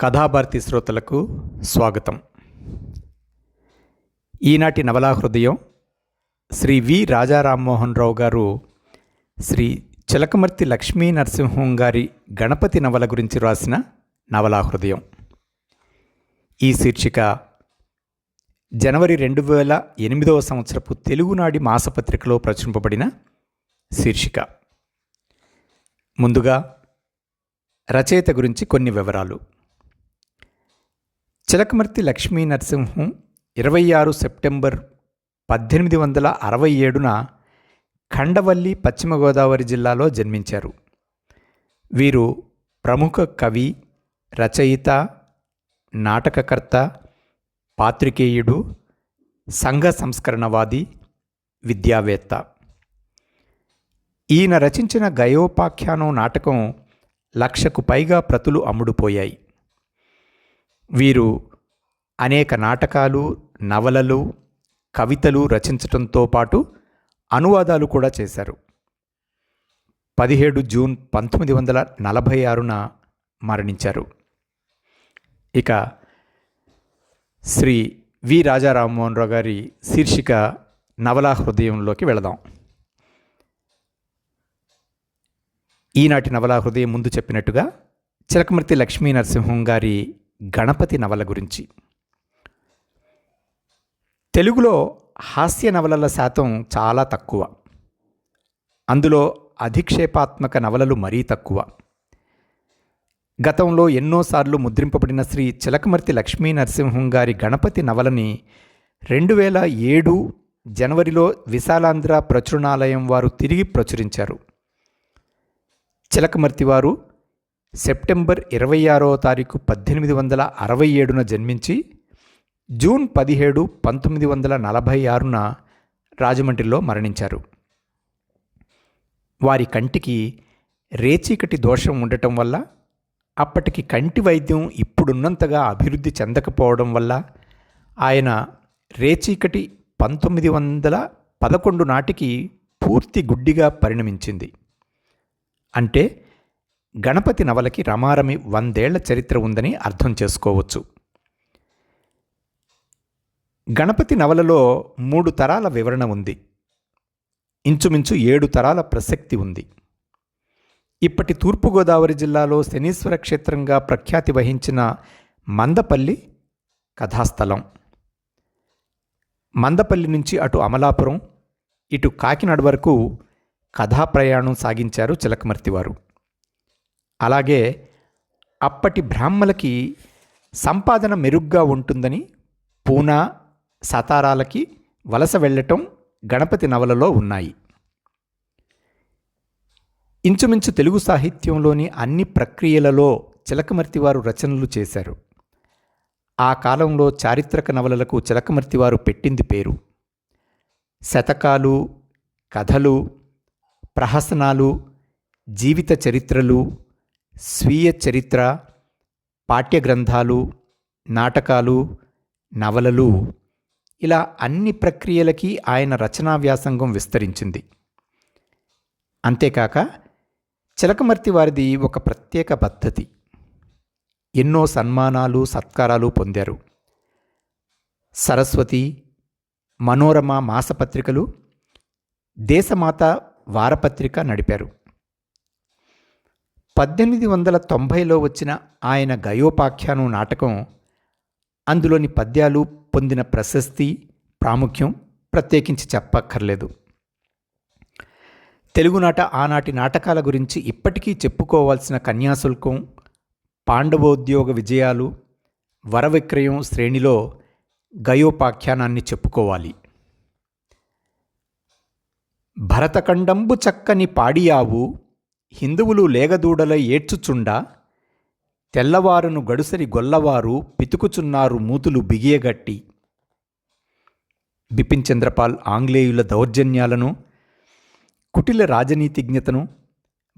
కథాభారతి శ్రోతలకు స్వాగతం. ఈనాటి నవలా హృదయం శ్రీ వి. రాజారామ్మోహన్ రావు గారు శ్రీ చిలకమర్తి లక్ష్మీ నరసింహం గారి గణపతి నవల గురించి రాసిన నవలా హృదయం. ఈ శీర్షిక జనవరి రెండు వేల ఎనిమిదవ సంవత్సరపు తెలుగునాడి మాసపత్రికలో ప్రచురింపబడిన శీర్షిక. ముందుగా రచయిత గురించి కొన్ని వివరాలు. చిలకమర్తి లక్ష్మీ నరసింహం ఇరవై ఆరు సెప్టెంబర్ పద్దెనిమిది వందల అరవై ఏడున ఖండవల్లి పశ్చిమ గోదావరి జిల్లాలో జన్మించారు. వీరు ప్రముఖ కవి రచయిత నాటకకర్త పాత్రికేయుడు సంఘ సంస్కరణవాది విద్యావేత్త. ఈయన రచించిన గయోపాఖ్యానం నాటకం లక్షకు పైగా ప్రతులు అమ్ముడుపోయాయి. వీరు అనేక నాటకాలు నవలలు కవితలు రచించటంతో పాటు అనువాదాలు కూడా చేశారు. పదిహేడు జూన్ పంతొమ్మిది వందల నలభై ఆరున మరణించారు. ఇక శ్రీ వి. రాజా రామ్మోహన్ రావు గారి శీర్షిక నవలా హృదయంలోకి వెళదాం. ఈనాటి నవలా హృదయం ముందు చెప్పినట్టుగా చిలకమర్తి లక్ష్మీ నరసింహం గారి గణపతి నవల గురించి. తెలుగులో హాస్య నవలల శాతం చాలా తక్కువ. అందులో అధిక్షేపాత్మక నవలలు మరీ తక్కువ. గతంలో ఎన్నోసార్లు ముద్రింపబడిన శ్రీ చిలకమర్తి లక్ష్మీ నరసింహం గారి గణపతి నవలని రెండు వేల ఏడు జనవరిలో విశాలాంధ్ర ప్రచురణాలయం వారు తిరిగి ప్రచురించారు. చిలకమర్తి వారు సెప్టెంబర్ ఇరవై ఆరవ తారీఖు పద్దెనిమిది వందల అరవై ఏడున జన్మించి జూన్ పదిహేడు పంతొమ్మిది వందల నలభై ఆరున రాజమండ్రిలో మరణించారు. వారి కంటికి రేచీకటి దోషం ఉండటం వల్ల అప్పటికి కంటి వైద్యం ఇప్పుడున్నంతగా అభివృద్ధి చెందకపోవడం వల్ల ఆయన రేచీకటి పంతొమ్మిది వందల పదకొండు నాటికి పూర్తి గుడ్డిగా పరిణమించింది. అంటే గణపతి నవలకి రమారమి వందేళ్ళ చరిత్ర ఉందని అర్థం చేసుకోవచ్చు. గణపతి నవలలో మూడు తరాల వివరణ ఉంది. ఇంచుమించు ఏడు తరాల ప్రసక్తి ఉంది. ఇప్పటి తూర్పుగోదావరి జిల్లాలో శనీశ్వర క్షేత్రంగా ప్రఖ్యాతి వహించిన మందపల్లి కథాస్థలం. మందపల్లి నుంచి అటు అమలాపురం ఇటు కాకినాడ వరకు కథా ప్రయాణం సాగించారు చిలకమర్తి వారు. అలాగే అప్పటి బ్రాహ్మలకి సంపాదన మెరుగ్గా ఉంటుందని పూనా సతారాలకి వలస వెళ్ళటం గణపతి నవలలో ఉన్నాయి. ఇంచుమించు తెలుగు సాహిత్యంలోని అన్ని ప్రక్రియలలో చిలకమర్తి వారు రచనలు చేశారు. ఆ కాలంలో చారిత్రక నవలలకు చిలకమర్తి వారు పెట్టింది పేరు. శతకాలు కథలు ప్రహసనాలు జీవిత చరిత్రలు స్వీయ చరిత్ర పాఠ్యగ్రంథాలు నాటకాలు నవలలు ఇలా అన్ని ప్రక్రియలకి ఆయన రచనా వ్యాసంగం విస్తరించింది. అంతేకాక చిలకమర్తి వారిది ఒక ప్రత్యేక పద్ధతి. ఎన్నో సన్మానాలు సత్కారాలు పొందారు. సరస్వతి మనోరమ మాసపత్రికలు దేశమాత వారపత్రిక నడిపారు. పద్దెనిమిది వందల తొంభైలో వచ్చిన ఆయన గయోపాఖ్యానం నాటకం అందులోని పద్యాలు పొందిన ప్రశస్తి ప్రాముఖ్యం ప్రత్యేకించి చెప్పక్కర్లేదు. తెలుగునాట ఆనాటి నాటకాల గురించి ఇప్పటికీ చెప్పుకోవాల్సిన కన్యాశుల్కం పాండవోద్యోగ విజయాలు వరవిక్రయం శ్రేణిలో గయోపాఖ్యానాన్ని చెప్పుకోవాలి. భరతఖండంబు చక్కని పాడియావు హిందువులు లేగదూడల ఏడ్చుచుండా? తెల్లవారును గడుసరి గొల్లవారు పితుకుచున్నారు మూతులు బిగియగట్టి. బిపిన్ చంద్రపాల్ ఆంగ్లేయుల దౌర్జన్యాలను కుటిల రాజనీతిజ్ఞతను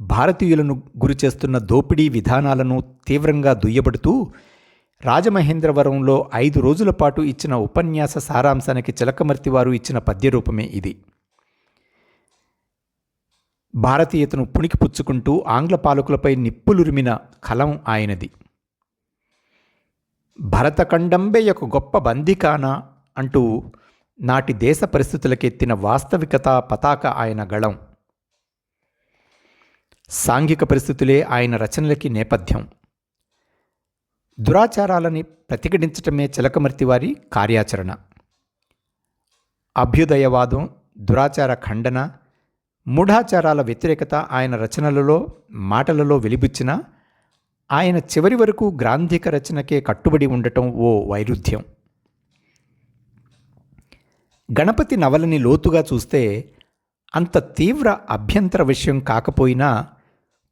భారతీయులను గురిచేస్తున్న దోపిడీ విధానాలను తీవ్రంగా దుయ్యబడుతూ రాజమహేంద్రవరంలో ఐదు రోజుల పాటు ఇచ్చిన ఉపన్యాస సారాంశానికి చిలకమర్తి వారు ఇచ్చిన పద్యరూపమే ఇది. భారతీయతను పుణికి పుచ్చుకుంటూ ఆంగ్ల పాలకులపై నిప్పులురిమిన కలం ఆయనది. భరతఖండంబే యొక్క గొప్ప బందికాన అంటూ నాటి దేశ పరిస్థితులకెత్తిన వాస్తవికత పతాక ఆయన గళం. సాంఘిక పరిస్థితులే ఆయన రచనలకి నేపథ్యం. దురాచారాలని ప్రతిఘటించటమే చిలకమర్తివారి కార్యాచరణ. అభ్యుదయవాదం దురాచార ఖండన మూఢాచారాల వ్యతిరేకత ఆయన రచనలలో మాటలలో వెలిబుచ్చినా ఆయన చివరి వరకు గ్రాంధిక రచనకే కట్టుబడి ఉండటం ఓ వైరుధ్యం. గణపతి నవలని లోతుగా చూస్తే అంత తీవ్ర అభ్యంతర విషయం కాకపోయినా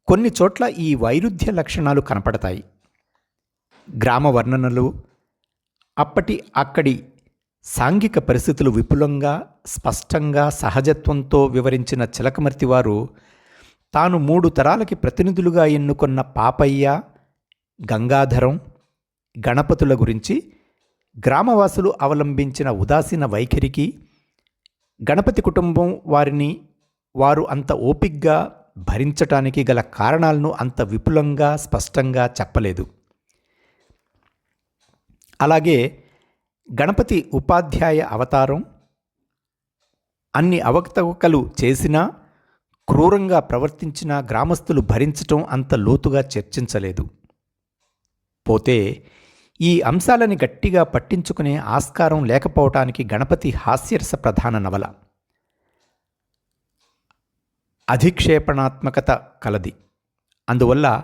కొన్ని చోట్ల ఈ వైరుధ్య లక్షణాలు కనపడతాయి. గ్రామ వర్ణనలు అప్పటి అక్కడి సాంఘిక పరిస్థితులు విపులంగా స్పష్టంగా సహజత్వంతో వివరించిన చిలకమర్తి వారు తాను మూడు తరాలకి ప్రతినిధులుగా ఎన్నుకున్న పాపయ్య గంగాధరం గణపతుల గురించి గ్రామవాసులు అవలంబించిన ఉదాసీన వైఖరికి గణపతి కుటుంబం వారిని వారు అంత ఓపిగ్గా భరించటానికి గల కారణాలను అంత విపులంగా స్పష్టంగా చెప్పలేదు. అలాగే గణపతి ఉపాధ్యాయ అవతారం అన్ని అవకతవకలు చేసినా క్రూరంగా ప్రవర్తించిన గ్రామస్తులు భరించటం అంత లోతుగా చర్చించలేదు. పోతే ఈ అంశాలని గట్టిగా పట్టించుకునే ఆస్కారం లేకపోవటానికి గణపతి హాస్యరస ప్రధాన నవల. అధిక్షేపణాత్మకత కలది. అందువల్ల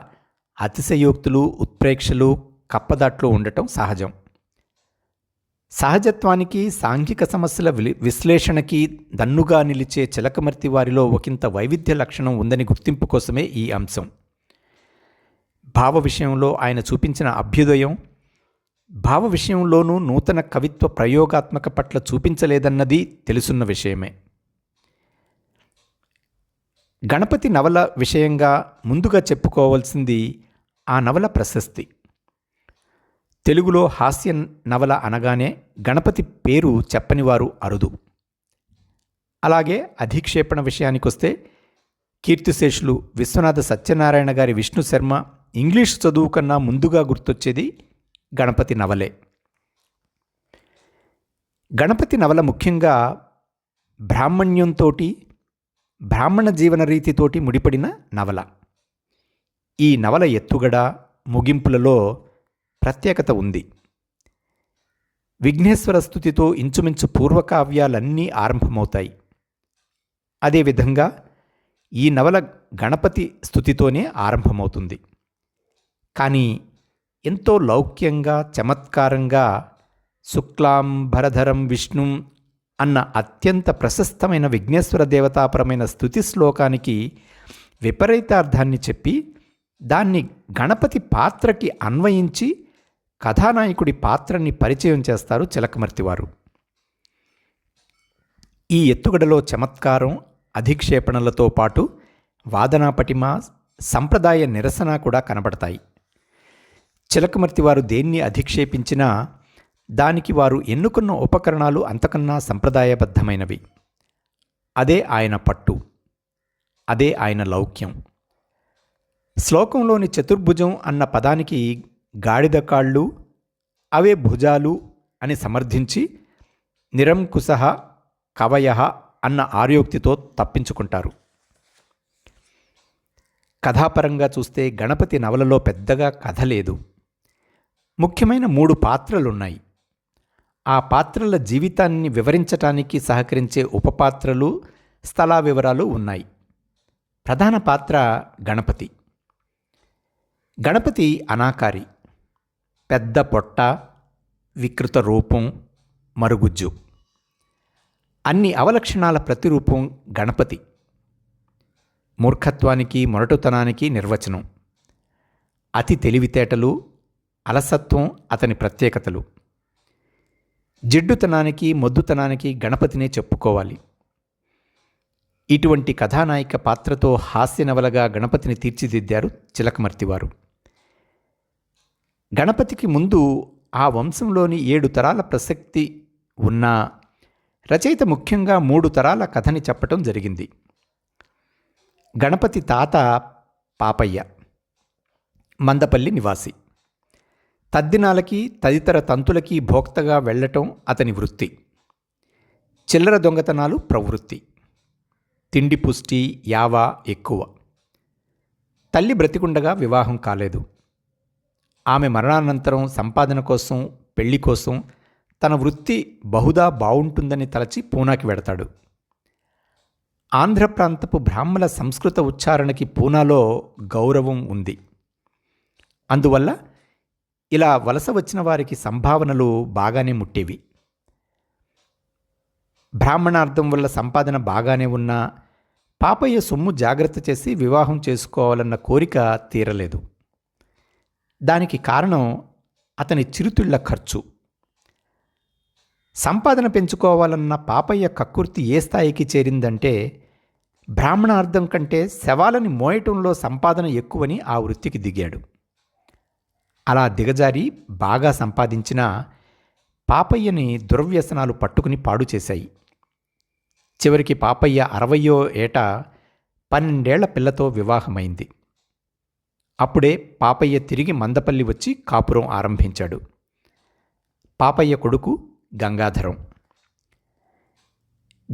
అతిశయోక్తులు ఉత్ప్రేక్షలు కప్పదాట్లు ఉండటం సహజం. సహజత్వానికి సాంఘిక సమస్యల విశ్లేషణకి దన్నుగా నిలిచే చిలకమర్తి వారిలో ఒకంత వైవిధ్య లక్షణం ఉందని గుర్తింపు కోసమే ఈ అంశం. భావ విషయంలో ఆయన చూపించిన అభ్యుదయం భావ విషయంలోనూ నూతన కవిత్వ ప్రయోగాత్మక పట్ల చూపించలేదన్నది తెలుసున్న విషయమే. గణపతి నవల విషయంగా ముందుగా చెప్పుకోవాల్సింది ఆ నవల ప్రశస్తి. తెలుగులో హాస్య నవల అనగానే గణపతి పేరు చెప్పనివారు అరుదు. అలాగే అధిక్షేపణ విషయానికొస్తే కీర్తిశేషులు విశ్వనాథ సత్యనారాయణ గారి విష్ణు శర్మ ఇంగ్లీష్ చదువు కన్నా ముందుగా గుర్తొచ్చేది గణపతి నవలే. గణపతి నవల ముఖ్యంగా బ్రాహ్మణ్యంతో బ్రాహ్మణ జీవన రీతితోటి ముడిపడిన నవల. ఈ నవల ఎత్తుగడ ముగింపులలో ప్రత్యేకత ఉంది. విఘ్నేశ్వర స్థుతితో ఇంచుమించు పూర్వకావ్యాలన్నీ ఆరంభమవుతాయి. అదేవిధంగా ఈ నవల గణపతి స్థుతితోనే ఆరంభమవుతుంది. కానీ ఎంతో లౌక్యంగా చమత్కారంగా శుక్లాం భరధరం విష్ణుం అన్న అత్యంత ప్రశస్తమైన విఘ్నేశ్వర దేవతాపరమైన స్థుతి శ్లోకానికి విపరీతార్థాన్ని చెప్పి దాన్ని గణపతి పాత్రకి అన్వయించి కథానాయకుడి పాత్రని పరిచయం చేస్తారు చిలకమర్తివారు. ఈ ఎత్తుగడలో చమత్కారం అధిక్షేపణలతో పాటు వాదనా పటిమ సంప్రదాయ నిరసన కూడా కనబడతాయి. చిలకమర్తి వారు దేన్ని అధిక్షేపించినా దానికి వారు ఎన్నుకున్న ఉపకరణాలు అంతకన్నా సంప్రదాయబద్ధమైనవి. అదే ఆయన పట్టు. అదే ఆయన లౌక్యం. శ్లోకంలోని చతుర్భుజం అన్న పదానికి గాడిద కాళ్ళు అవే భుజాలు అని సమర్థించి నిరంకుశ కవయ అన్న ఆర్యోక్తితో తప్పించుకుంటారు. కథాపరంగా చూస్తే గణపతి నవలలో పెద్దగా కథ లేదు. ముఖ్యమైన మూడు పాత్రలున్నాయి. ఆ పాత్రల జీవితాన్ని వివరించటానికి సహకరించే ఉపపాత్రలు స్థలా వివరాలు ఉన్నాయి. ప్రధాన పాత్ర గణపతి. గణపతి అనాకారి. పెద్ద పొట్ట వికృత రూపం మరుగుజ్జు. అన్ని అవలక్షణాల ప్రతిరూపం గణపతి. మూర్ఖత్వానికి మొరటుతనానికి నిర్వచనం. అతి తెలివితేటలు అలసత్వం అతని ప్రత్యేకతలు. జిడ్డుతనానికి మొద్దుతనానికి గణపతినే చెప్పుకోవాలి. ఇటువంటి కథానాయిక పాత్రతో హాస్య నవలగా గణపతిని తీర్చిదిద్దారు చిలకమర్తివారు. గణపతికి ముందు ఆ వంశంలోని ఏడు తరాల ప్రసక్తి ఉన్నా రచయిత ముఖ్యంగా మూడు తరాల కథని చెప్పటం జరిగింది. గణపతి తాత పాపయ్య మందపల్లి నివాసి. తద్దినాలకి తదితర తంతులకి భోక్తగా వెళ్ళటం అతని వృత్తి. చిల్లర దొంగతనాలు ప్రవృత్తి. తిండి పుష్టి యావా ఎక్కువ. తల్లి బ్రతికుండగా వివాహం కాలేదు. ఆమె మరణానంతరం సంపాదన కోసం పెళ్ళి కోసం తన వృత్తి బహుదా బావుంటుందని తలచి పూనాకి వెడతాడు. ఆంధ్ర ప్రాంతపు బ్రాహ్మణ సంస్కృత ఉచ్చారణకి పూనాలో గౌరవం ఉంది. అందువల్ల ఇలా వలస వచ్చిన వారికి సంభావనలు బాగానే ముట్టేవి. బ్రాహ్మణార్థం వల్ల సంపాదన బాగానే ఉన్నా పాపయ్య సొమ్ము జాగ్రత్త చేసి వివాహం చేసుకోవాలన్న కోరిక తీరలేదు. దానికి కారణం అతని చిరుతిళ్ళ ఖర్చు. సంపాదన పెంచుకోవాలన్న పాపయ్య కక్కుర్తి ఏ స్థాయికి చేరిందంటే బ్రాహ్మణార్థం కంటే శవాలని మోయటంలో సంపాదన ఎక్కువని ఆ వృత్తికి దిగాడు. అలా దిగజారి బాగా సంపాదించిన పాపయ్యని దుర్వ్యసనాలు పట్టుకుని పాడు చేశాయి. చివరికి పాపయ్య అరవయో ఏట పన్నెండేళ్ళ పిల్లతో వివాహమైంది. అప్పుడే పాపయ్య తిరిగి మందపల్లి వచ్చి కాపురం ఆరంభించాడు. పాపయ్య కొడుకు గంగాధరం.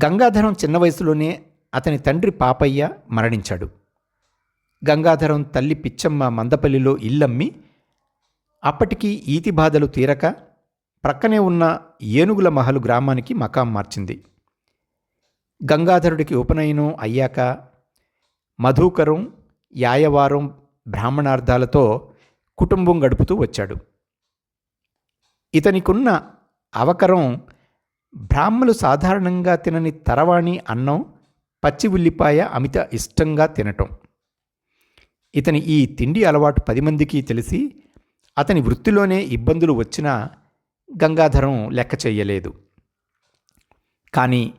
గంగాధరం చిన్న వయసులోనే అతని తండ్రి పాపయ్య మరణించాడు. గంగాధరం తల్లి పిచ్చమ్మ మందపల్లిలో ఇల్లమ్మి అప్పటికి ఈతి బాధలు తీరక ప్రక్కనే ఉన్న ఏనుగుల మహలు గ్రామానికి మకాం మార్చింది. గంగాధరుడికి ఉపనయనం అయ్యాక మధుకరం యాయవారం బ్రాహ్మణార్థాలతో కుటుంబం గడుపుతూ వచ్చాడు. ఇతనికున్న అవకరం బ్రాహ్మలు సాధారణంగా తినని తరవాణి అన్నం పచ్చి ఉల్లిపాయ అమిత ఇష్టంగా తినటం. ఇతని ఈ తిండి అలవాటు పది మందికి తెలిసి అతని వృత్తిలోనే ఇబ్బందులు వచ్చినా గంగాధరం లెక్క చేయలేదు. కానీ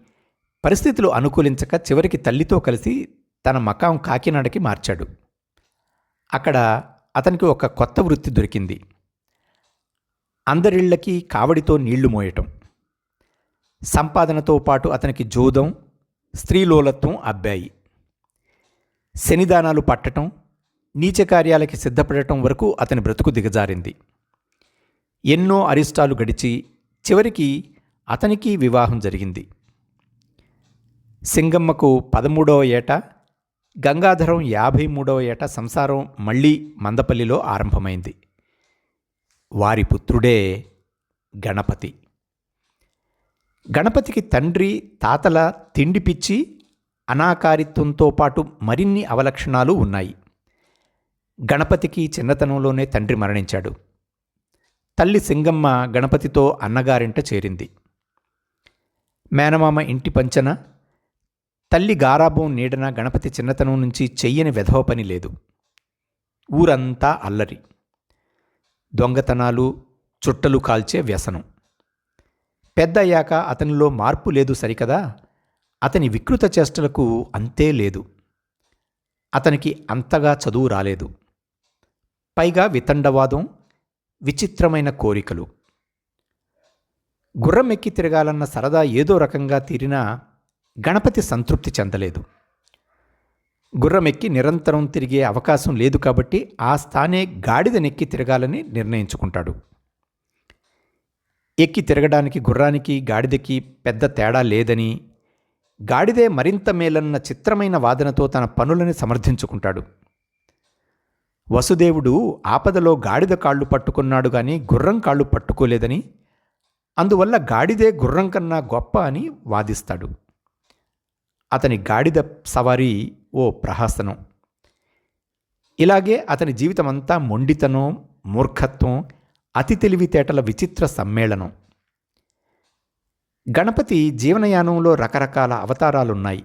పరిస్థితులు అనుకూలించక చివరికి తల్లితో కలిసి తన మకాం కాకినాడకి మార్చాడు. అక్కడ అతనికి ఒక కొత్త వృత్తి దొరికింది. అందరిళ్ళకి కావడితో నీళ్ళు మోయటం. సంపాదనతో పాటు అతనికి జూదం స్త్రీలోలత్వం అబ్బాయి. శనిదానాలు పట్టటం నీచకార్యాలకి సిద్ధపడటం వరకు అతని బ్రతుకు దిగజారింది. ఎన్నో అరిష్టాలు గడిచి చివరికి అతనికి వివాహం జరిగింది. సింగమ్మకు పదమూడవ ఏట గంగాధరం యాభై మూడవ ఏట సంసారం మళ్ళీ మందపల్లిలో ఆరంభమైంది. వారి పుత్రుడే గణపతి. గణపతికి తండ్రి తాతల తిండి పిచ్చి అనాకారిత్వంతో పాటు మరిన్ని అవలక్షణాలు ఉన్నాయి. గణపతికి చిన్నతనంలోనే తండ్రి మరణించాడు. తల్లి సింగమ్మ గణపతితో అన్నగారింట చేరింది. మేనమామ ఇంటి పంచన తల్లి గారాబం నీడన గణపతి చిన్నతనం నుంచి చెయ్యని వెధవ పని లేదు. ఊరంతా అల్లరి. దొంగతనాలు చుట్టలు కాల్చే వ్యసనం. పెద్ద అయ్యాక అతనిలో మార్పు లేదు సరికదా? అతని వికృత చేష్టలకు అంతే లేదు. అతనికి అంతగా చదువు రాలేదు. పైగా వితండవాదం విచిత్రమైన కోరికలు. గుర్రం ఎక్కి తిరగాలన్న సరదా ఏదో రకంగా తీరినా గణపతి సంతృప్తి చెందలేదు. గుర్రమెక్కి నిరంతరం తిరిగే అవకాశం లేదు కాబట్టి ఆ స్థానే గాడిదనెక్కి తిరగాలని నిర్ణయించుకుంటాడు. ఎక్కి తిరగడానికి గుర్రానికి గాడిదకి పెద్ద తేడా లేదని గాడిదే మరింత మేలన్న చిత్రమైన వాదనతో తన పనులని సమర్థించుకుంటాడు. వసుదేవుడు ఆపదలో గాడిద కాళ్ళు పట్టుకున్నాడు కానీ గుర్రం కాళ్ళు పట్టుకోలేదని అందువల్ల గాడిదే గుర్రం కన్నా గొప్ప అని వాదిస్తాడు. అతని గాడిద సవారీ ఓ ప్రహాసనం. ఇలాగే అతని జీవితమంతా మొండితనం మూర్ఖత్వం అతి తెలివితేటల విచిత్ర సమ్మేళనం. గణపతి జీవనయానంలో రకరకాల అవతారాలున్నాయి.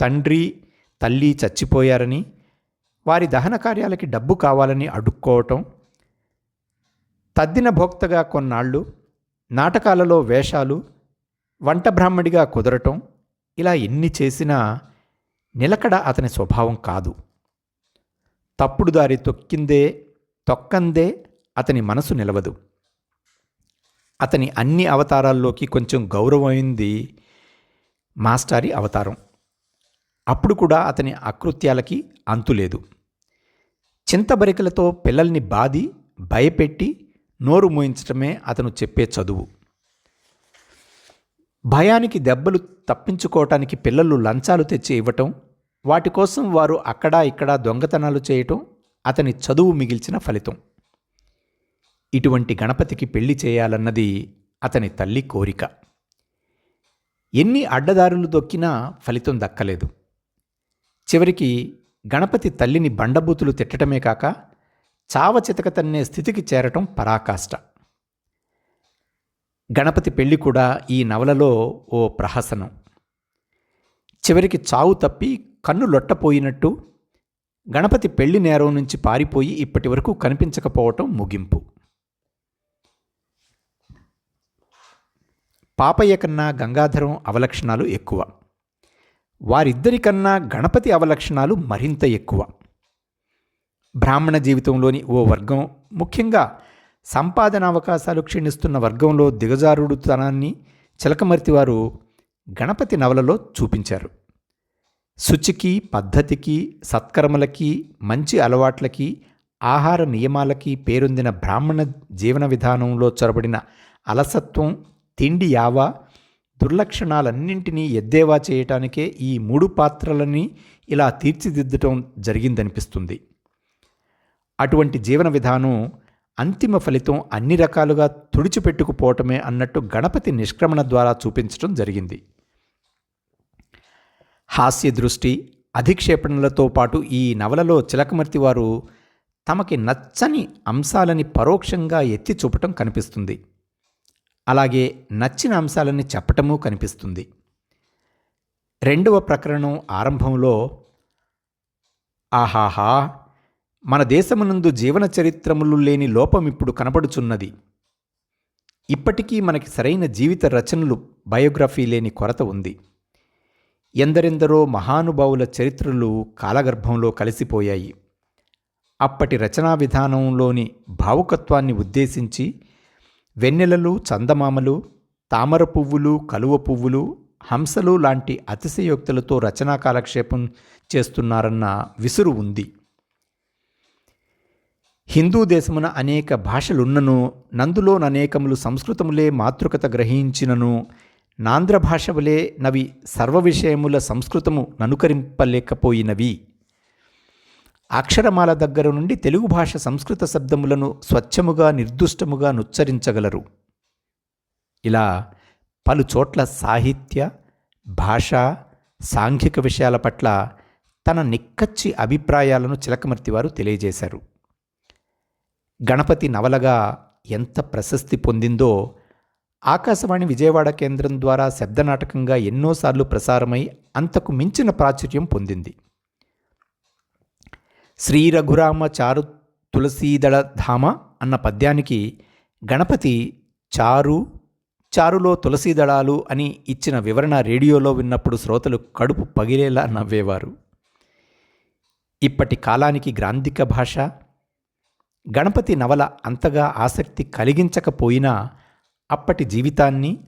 తండ్రి తల్లి చచ్చిపోయారని వారి దహన కార్యాలకి డబ్బు కావాలని అడుక్కోవటం తద్దిన భోక్తగా కొన్నాళ్ళు నాటకాలలో వేషాలు వంట బ్రాహ్మడిగా కుదరటం ఇలా ఎన్ని చేసినా నిలకడ అతని స్వభావం కాదు. తప్పుడు దారి తొక్కిందే తొక్కందే అతని మనసు నిలవదు. అతని అన్ని అవతారాల్లోకి కొంచెం గౌరవమైంది మాస్టారి అవతారం. అప్పుడు కూడా అతని అకృత్యాలకి అంతులేదు చింతబరికలతో పిల్లల్ని బాది భయపెట్టి నోరు మోయించటమే అతను చెప్పే చదువు. భయానికి దెబ్బలు తప్పించుకోవటానికి పిల్లలు లంచాలు తెచ్చి ఇవ్వటం వాటి కోసం వారు అక్కడా ఇక్కడ దొంగతనాలు చేయటం అతని చదువు మిగిల్చిన ఫలితం. ఇటువంటి గణపతికి పెళ్ళి చేయాలన్నది అతని తల్లి కోరిక. ఎన్ని అడ్డదారులు దొక్కినా ఫలితం దక్కలేదు. చివరికి గణపతి తల్లిని బండబూతులు తిట్టడమే కాక చావ తన్నే స్థితికి చేరటం పరాకాష్ట. గణపతి పెళ్ళి కూడా ఈ నవలలో ఓ ప్రహసనం. చివరికి చావు తప్పి కన్ను లొట్టపోయినట్టు గణపతి పెళ్ళి నేరం నుంచి పారిపోయి ఇప్పటి వరకు కనిపించకపోవటం ముగింపు. పాపయ్య కన్నా గంగాధరం అవలక్షణాలు ఎక్కువ. వారిద్దరికన్నా గణపతి అవలక్షణాలు మరింత ఎక్కువ. బ్రాహ్మణ జీవితంలోని ఓ వర్గం ముఖ్యంగా సంపాదన అవకాశాలు క్షీణిస్తున్న వర్గంలో దిగజారుడుతనాన్ని చిలకమర్తివారు గణపతి నవలలో చూపించారు. శుచికి పద్ధతికి సత్కర్మలకి మంచి అలవాట్లకి ఆహార నియమాలకి పేరొందిన బ్రాహ్మణ జీవన విధానంలో చొరబడిన అలసత్వం తిండి యావా దుర్లక్షణాలన్నింటినీ ఎద్దేవా చేయటానికే ఈ మూడు పాత్రలని ఇలా తీర్చిదిద్దటం జరిగిందనిపిస్తుంది. అటువంటి జీవన విధానం అంతిమ ఫలితం అన్ని రకాలుగా తుడిచిపెట్టుకుపోవటమే అన్నట్టు గణపతి నిష్క్రమణ ద్వారా చూపించడం జరిగింది. హాస్య దృష్టి అధిక్షేపణలతో పాటు ఈ నవలలో చిలకమర్తి వారు తమకి నచ్చని అంశాలని పరోక్షంగా ఎత్తి చూపటం కనిపిస్తుంది. అలాగే నచ్చిన అంశాలని చెప్పటము కనిపిస్తుంది. రెండవ ప్రకరణం ఆరంభంలో ఆహాహా! మన దేశమునందు జీవన చరిత్రములు లేని లోపం ఇప్పుడు కనబడుచున్నది. ఇప్పటికీ మనకి సరైన జీవిత రచనలు బయోగ్రఫీ లేని కొరత ఉంది. ఎందరెందరో మహానుభావుల చరిత్రలు కాలగర్భంలో కలిసిపోయాయి. అప్పటి రచనా విధానంలోని భావుకత్వాన్ని ఉద్దేశించి వెన్నెలలు చందమామలు తామర పువ్వులు కలువ పువ్వులు హంసలు లాంటి అతిశయోక్తులతో రచనా కాలక్షేపం చేస్తున్నారన్న విసురు ఉంది. హిందూ దేశమున అనేక భాషలున్నను నందులోననేకములు సంస్కృతములే మాతృకత గ్రహించినను నాంధ్ర భాషములే నవి సర్వ విషయముల సంస్కృతము ననుకరింపలేకపోయినవి. అక్షరమాల దగ్గర నుండి తెలుగు భాష సంస్కృత శబ్దములను స్వచ్ఛముగా నిర్దుష్టముగా నుచ్చరించగలరు. ఇలా పలు చోట్ల సాహిత్య భాష సాంఘిక విషయాల పట్ల తన నిక్కచ్చి అభిప్రాయాలను చిలకమర్తి వారు తెలియజేశారు. గణపతి నవలగా ఎంత ప్రశస్తి పొందిందో ఆకాశవాణి విజయవాడ కేంద్రం ద్వారా శబ్దనాటకంగా ఎన్నోసార్లు ప్రసారమై అంతకు మించిన ప్రాచుర్యం పొందింది. శ్రీ రఘురామ చారు తులసీదళ ధామ అన్న పద్యానికి గణపతి చారు చారులో తులసీదళాలు అని ఇచ్చిన వివరణ రేడియోలో విన్నప్పుడు శ్రోతలు కడుపు పగిలేలా నవ్వేవారు. ఇప్పటి కాలానికి గ్రాంధిక భాష గణపతి నవల అంతగా ఆసక్తి కలిగించకపోయినా అప్పటి జీవితాన్ని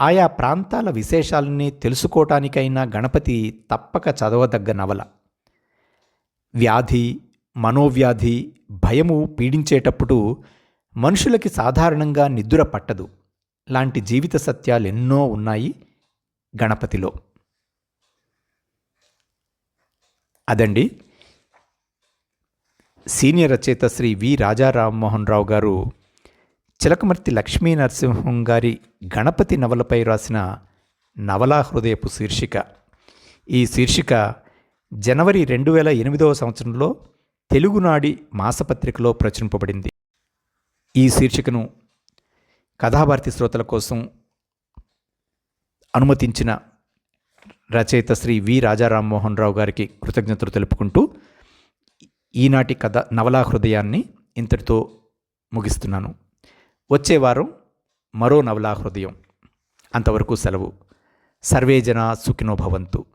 ఆయా ప్రాంతాల విశేషాలని తెలుసుకోవటానికైనా గణపతి తప్పక చదవదగ్గ నవల. వ్యాధి మనోవ్యాధి భయము పీడించేటప్పుడు మనుషులకి సాధారణంగా నిద్ర పట్టదు. లాంటి జీవిత సత్యాలు ఎన్నో ఉన్నాయి గణపతిలో. అదండి సీనియర్ రచయిత శ్రీ వి. రాజా రామ్మోహన్ రావు గారు చిలకమర్తి లక్ష్మీ నరసింహం గారి గణపతి నవలపై రాసిన నవలా హృదయపు శీర్షిక. ఈ శీర్షిక జనవరి రెండు వేల ఎనిమిదవ సంవత్సరంలో తెలుగునాడి మాసపత్రికలో ప్రచురింపబడింది. ఈ శీర్షికను కథాభారతి శ్రోతల కోసం అనుమతించిన రచయిత శ్రీ వి. రాజా రామ్మోహన్ రావు గారికి కృతజ్ఞతలు తెలుపుకుంటూ ఈనాటి కథ నవలా హృదయాన్ని ఇంతటితో ముగిస్తున్నాను. వచ్చే వారం మరో నవలా హృదయం. అంతవరకు సెలవు. సర్వేజన సుఖినో భవంతు.